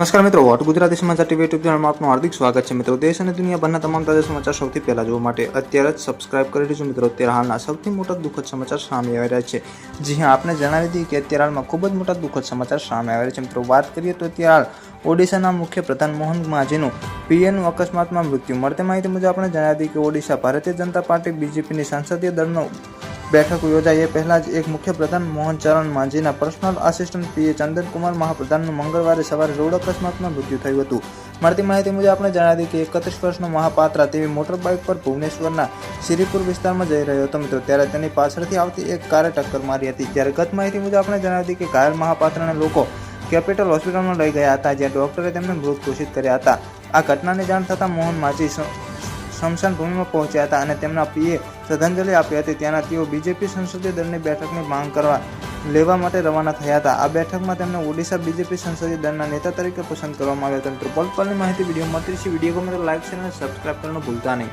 નમસ્કાર મિત્રો, વોટ ગુજરાતી સમાચાર ટીવી યુટ્યુબ ચેનલમાં આપનું હાર્દિક સ્વાગત છે. મિત્રો, દેશ અને દુનિયાભરના તમામ તાજા સમાચાર સૌથી પહેલા જોવા માટે અત્યારે જ સબસ્ક્રાઇબ કરી દેજો મિત્રો, અત્યારે હાલના સૌથી મોટા દુઃખદ સમાચાર સામે આવી રહ્યા છે. જી હા, આપને જણાવી દીધી કે અત્યારે હાલમાં ખૂબ જ મોટા દુઃખદ સમાચાર સામે આવી રહ્યા છે. મિત્રો, વાત કરીએ તો અત્યારે હાલ ઓડિશાના મુખ્ય પ્રધાન મોહન માજીનું પીએનું અકસ્માતમાં મૃત્યુ મળતી માહિતી મુજબ આપણે જણાવી દીધી કે ઓડિશા ભારતીય જનતા પાર્ટી, બીજેપીની સંસદીય દળનો બેઠક યોજાઈ એ પહેલા જ એક મુખ્ય પ્રધાન મોહન ચરણ માંઝીના પર્સનલ આસિસ્ટન્ટ પીએ ચંદનકુમાર મહાપ્રધાનનું મંગળવારે સવારે રોડ અકસ્માતમાં મૃત્યુ થયું હતું. મળતી માહિતી મુજબ આપણે જણાવી કે એકત્રીસ વર્ષનો મહાપાત્રા તેવી મોટર બાઇક પર ભુવનેશ્વરના શ્રીપુર વિસ્તારમાં જઈ રહ્યો હતો. મિત્રો, ત્યારે તેની પાછળથી આવતી એક કારે ટક્કર મારી હતી. ત્યારે ગત માહિતી મુજબ આપણે જણાવી કે ઘાયલ મહાપાત્રના લોકો કેપિટલ હોસ્પિટલમાં લઈ ગયા હતા, જ્યાં ડોક્ટરે તેમને મૃત ઘોષિત કર્યા હતા. આ ઘટનાની જાણ થતાં મોહન માઝી સ્મશાન ભૂમિમાં પહોંચ્યા હતા અને તેમના પીએ શ્રદ્ધાંજલિ આપી હતી. ત્યાંના તેઓ બીજેપી સંસદીય દળની બેઠકની માંગ કરવા લેવા માટે રવાના થયા હતા. આ બેઠકમાં તેમને ઓડિશા બીજેપી સંસદીય દળના નેતા તરીકે પસંદ કરવામાં આવ્યા હતા. મિત્રો પલ માહિતી વીડિયો મળતી છે વીડિયો ગમે તો લાઈક શેર અને સબસ્ક્રાઈબ કરવાનું ભૂલતા નહીં.